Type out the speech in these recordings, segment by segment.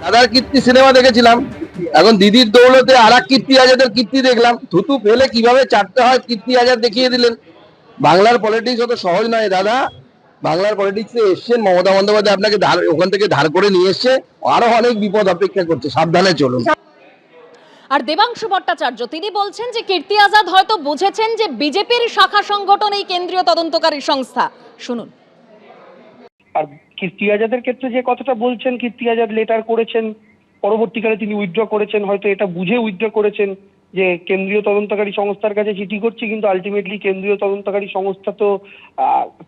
দাদার কীর্তি সিনেমা দেখেছিলাম। এখন দিদির দৌলতে আর এক কীর্তি আজাদের কীর্তি দেখলাম। থুতু ফেলে কীভাবে চাটতে হয় কীর্তি আজাদ দেখিয়ে দিলেন। বাংলার পলিটিক্স অত সহজ নয় দাদা। বাংলার পলিটিক্সে এসছেন মমতা বন্দ্যোপাধ্যায়, আপনাকে ধার, ওখান থেকে ধার করে নিয়ে এসছে। আরও অনেক বিপদ অপেক্ষা করছে, সাবধানে চলুন। আর দেবাংশু ভট্টাচার্য, তিনি বলছেন যে কীর্তি আজাদ হয়তো বুঝেছেন যে বিজেপির শাখা সংগঠন এই কেন্দ্রীয় তদন্তকারী সংস্থা। শুনুন। আর কীর্তি আজাদের ক্ষেত্রে যে কথাটা বলছেন কীর্তি আজাদ লেটার করেছেন, পরবর্তীকালে তিনি উইথড্র করেছেন, হয়তো এটা বুঝে উইথড্র করেছেন। যে কেন্দ্রীয় তদন্তকারী সংস্থার কাছে চিঠি করছি, কিন্তু আলটিমেটলি কেন্দ্রীয় তদন্তকারী সংস্থা তো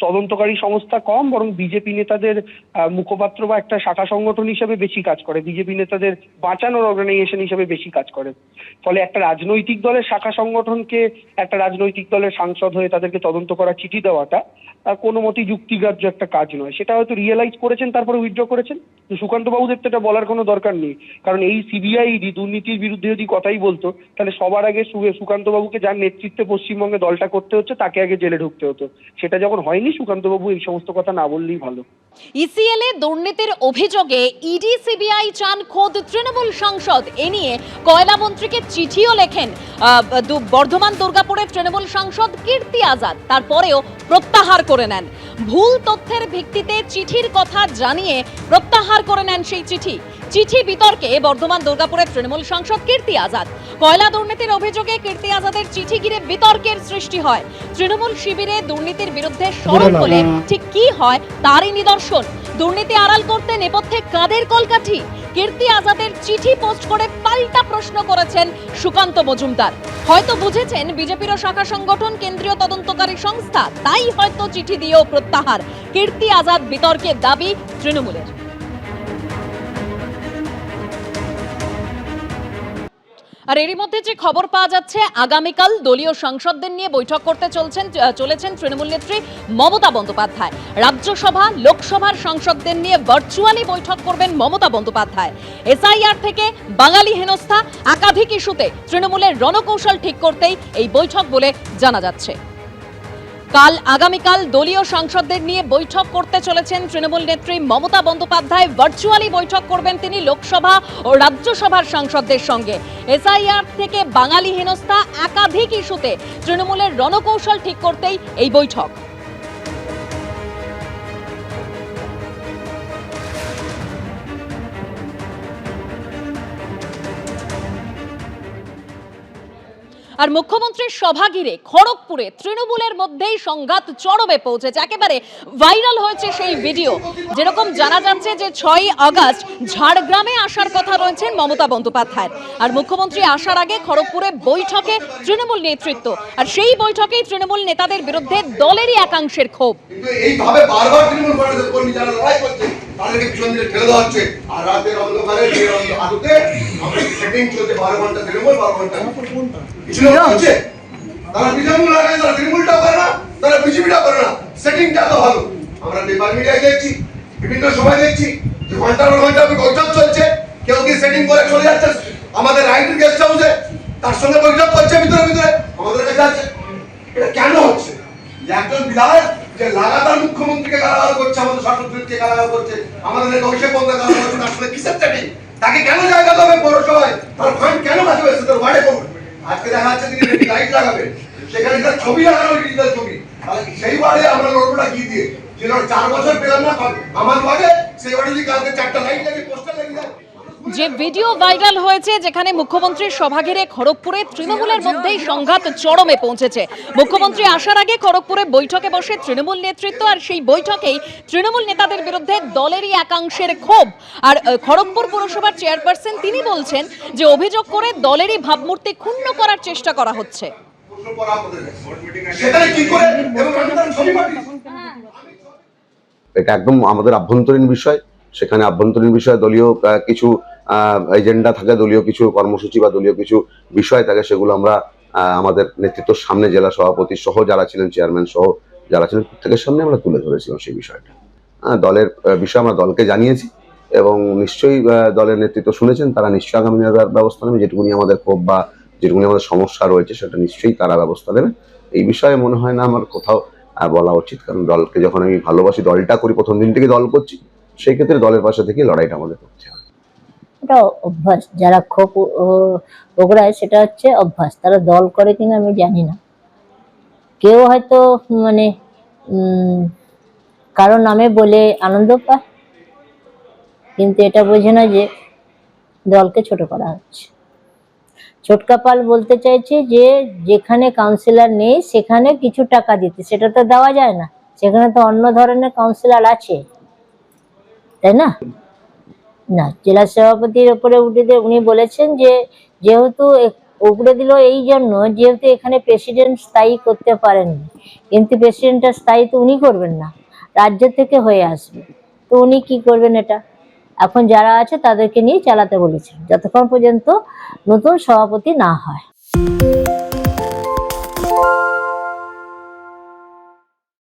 তদন্তকারী সংস্থা কম, বরং বিজেপি নেতাদের মুখপাত্র বা একটা শাখা সংগঠন হিসেবে বেশি কাজ করে, বিজেপি নেতাদের বাঁচানোর অর্গানাইজেশন হিসেবে বেশি কাজ করে। ফলে একটা রাজনৈতিক দলের শাখা সংগঠনকে, একটা রাজনৈতিক দলের সাংসদ হয়ে তাদেরকে তদন্ত করার চিঠি দেওয়াটা কোনো মতেই যুক্তিগ্রাহ্য একটা কাজ নয়। সেটা হয়তো রিয়েলাইজ করেছেন, তারপরে উইথড্র করেছেন? সুকান্ত বাবুদের তো এটা বলার কোনো দরকার নেই। কারণ এই সিবিআই দুর্নীতির বিরুদ্ধে যদি কথাই বলতো, তাহলে সবার আগে সুকান্ত বাবুকে যার নেতৃত্বে পশ্চিমবঙ্গে দলটা করতে হচ্ছে, তাকে আগে জেলে ঢুকতে হতো। সেটা যখন হয়নি সুকান্ত বাবু এই সমস্ত কথা না বললেই ভালো। ইসিএল এ দুর্নীতির অভিযোগে ইডি সিবিআই চান খোদ তৃণমূল সাংসদ। এ নিয়ে কয়লা মন্ত্রীকে চিঠিও লেখেন বর্ধমান দুর্গাপুরের তৃণমূল সাংসদ কীর্তি আজাদ। তারপরেও প্রত্যাহার করে নেন। ভুল তথ্যের ভিত্তিতে চিঠির কথা জানিয়ে প্রত্যাহার করে নেন সেই চিঠি। চিঠি বিতর্কে বর্ধমান দুর্গাপুরের তৃণমূল সাংসদ কীর্তি আজাদ। কয়লা দুর্নীতির অভিযোগে কীর্তি আজাদের চিঠি ঘিরে বিতর্কের সৃষ্টি হয়। তৃণমূল শিবিরে দুর্নীতির বিরুদ্ধে সরব হলে ঠিক কি হয় তারই নিদর্শন দুর্নীতি আড়াল করতে নেপথ্যে কাদের কলকাঠি? কীর্তি আজাদের চিঠি পোস্ট করে পাল্টা প্রশ্ন করেছেন সুকান্ত মজুমদার। হয়তো বুঝেছেন, বিজেপির শাখা সংগঠন কেন্দ্রীয় তদন্তকারী সংস্থা, তাই হয়তো চিঠি দিয়েও প্রত্যাহার। কীর্তি আজাদ বিতর্কের দাবি তৃণমূলের। আর এরই মধ্যে যে খবর পাওয়া যাচ্ছে, আগামীকাল দলীয় সাংসদদের নিয়ে বৈঠক করতে চলছেন চলেছেন তৃণমূল নেত্রী মমতা বন্দ্যোপাধ্যায়। রাজ্যসভা, লোকসভার সাংসদদের নিয়ে ভার্চুয়ালি বৈঠক করবেন মমতা বন্দ্যোপাধ্যায়। এসআইআর থেকে বাঙালি হেনস্থা, একাধিক ইস্যুতে তৃণমূলের রণকৌশল ঠিক করতেই এই বৈঠক বলে জানা যাচ্ছে। কাল আগামীকাল দলীয় সাংসদদের নিয়ে বৈঠক করতে চলেছেন তৃণমূল নেত্রী মমতা বন্দ্যোপাধ্যায়। ভার্চুয়ালি বৈঠক করবেন তিনি লোকসভা ও রাজ্যসভার সাংসদদের সঙ্গে। এসআইআর থেকে বাঙালি হেনস্থা একাধিক ইস্যুতে তৃণমূলের রণকৌশল ঠিক করতেই এই বৈঠক। আর মুখ্যমন্ত্রীর সভা ঘিরে খড়গপুরে তৃণমূলের মধ্যেই সংঘাত চরমে পৌঁছেছে। একেবারে ভাইরাল হয়েছে সেই ভিডিও। যেরকম জানা যাচ্ছে যে ছয়ই আগস্ট ঝাড়গ্রামে আসার কথা রয়েছেন মমতা বন্দ্যোপাধ্যায়ের আর মুখ্যমন্ত্রী আসার আগে খড়গপুরে বৈঠকে তৃণমূল নেতৃত্ব। আর সেই বৈঠকেই তৃণমূল নেতাদের বিরুদ্ধে দলেরই একাংশের ক্ষোভ। এইভাবে বারবার তৃণমূল কর্মী যারা লড়াই করছে তাদেরকে পিছন ঠেলে দেওয়া হচ্ছে। আর রাতের অন্ধকারে অন্ধ- আলোতে আমাদের সেটিং চলছে বারো ঘণ্টা তৃণমূল, বারো ঘণ্টা লোক হচ্ছে তারা তৃণমূল লাগে তারা তৃণমূলটা করে না, তারা বিজেপিটা করে না। সেটিংটা তো ভালো। আমরা পেপার মিডিয়ায় দেখছি, বিভিন্ন সময় দেখছি যে ঘণ্টার পর ঘণ্টা বৈঠক চলছে। কেউ কি সেটিং করে চলে যাচ্ছে? আমাদের রাইটের গেস্ট হাউসে তার সঙ্গে বৈঠক করছে ভিতরে ভিতরে। আমাদের কাছে আছে। এটা কেন হচ্ছে? যে একজন বিধায়ক যে লাগাতার মুখ্যমন্ত্রীকে গালাগাল করছে, আমাদের শাসককে গালাগাল করছে, আমাদের অভিষেক বন্দ্যোপাধ্যায় করছে, তার সঙ্গে কিসের চাকরি তাকে কেন জায়গা দেবে পৌরসভায়? তার ফান্ড কেন বাঁচবে সে তার ওয়ার্ডে করবে আজকে দেখা যাচ্ছে তিনি লাইট লাগাবে সেখানে তার ছবি লাগানো ডিজিটাল ছবি। তাহলে সেই ওয়ার্ডে আমরা লড়বোটা কি দিয়ে? যে চার বছর পেলাম না, আমার ওয়ার্ডে, সেই ওয়ার্ডে যদি কালকে চারটা লাইট লাগে যে ভিডিও ভাইরাল হয়েছে যেখানে মুখ্যমন্ত্রীর সভা ঘিরে খড়গপুরে তৃণমূলের মধ্যেই সংঘাত চরমে পৌঁছেছে। মুখ্যমন্ত্রী আসার আগে খড়গপুরে বৈঠকে বসে তৃণমূল নেতৃত্ব আর সেই বৈঠকেই তৃণমূল নেতাদের বিরুদ্ধে দলেরই একাংশের ক্ষোভ। আর খড়গপুর পুরসভার চেয়ারপারসন তিনি বলছেন যে অভিযোগ করে দলেরই ভাবমূর্তি ক্ষুণ্ণ করার চেষ্টা করা হচ্ছে। এটা একদম আমাদের আভ্যন্তরীণ বিষয়। সেখানে আভ্যন্তরীণ বিষয়ে দলীয় কিছু এজেন্ডা থাকে, দলীয় কিছু কর্মসূচি বা দলীয় কিছু বিষয় থাকে, সেগুলো আমরা আমাদের নেতৃত্বের সামনে জেলা সভাপতি সহ যারা ছিলেন চেয়ারম্যান সহ যারা ছিলেন, প্রত্যেকের সামনে আমরা তুলে ধরেছিলাম সেই বিষয়টা। দলের বিষয়ে আমরা দলকে জানিয়েছি এবং নিশ্চয়ই দলের নেতৃত্ব শুনেছেন, তারা নিশ্চয়ই আগামী ব্যবস্থা নেবে, যেটুকুনি আমাদের ক্ষোভ বা যেটুকুনি আমাদের সমস্যা রয়েছে, সেটা নিশ্চয়ই তারা ব্যবস্থা নেবে। এই বিষয়ে মনে হয় না আমার কোথাও বলা উচিত, কারণ দলকে যখন আমি ভালোবাসি, দলটা করি, প্রথম দিন থেকে দল করছি সেই ক্ষেত্রে দলের পাশে থেকে লড়াইটা আমাদের করতে হবে। ওটা অভ্যাস, যারা ক্ষোভ ওগড়ায় সেটা হচ্ছে অভ্যাস। তারা দল করে কিনা আমি জানি না। কেউ হয়তো মানে কারও নামে বলে আনন্দ পায়, কিন্তু এটা বোঝে না যে দলকে ছোট করা হচ্ছে। ছোটকা পাল বলতে চাইছে যে, যেখানে কাউন্সিলর নেই সেখানে কিছু টাকা দিতে। সেটা তো দেওয়া যায় না। সেখানে তো অন্য ধরনের কাউন্সিলর আছে। তাই না? না, জেলা সভাপতির উপরে উঠে দিয়ে উনি বলেছেন যে, যেহেতু উপরে দিল এই জন্য, যেহেতু এখানে প্রেসিডেন্ট স্থায়ী করতে পারেননি। কিন্তু প্রেসিডেন্টটা স্থায়ী তো উনি করবেন না, রাজ্য থেকে হয়ে আসবে। তো উনি কি করবেন এটা? এখন যারা আছে তাদেরকে নিয়ে চালাতে বলেছেন, যতক্ষণ পর্যন্ত নতুন সভাপতি না হয়।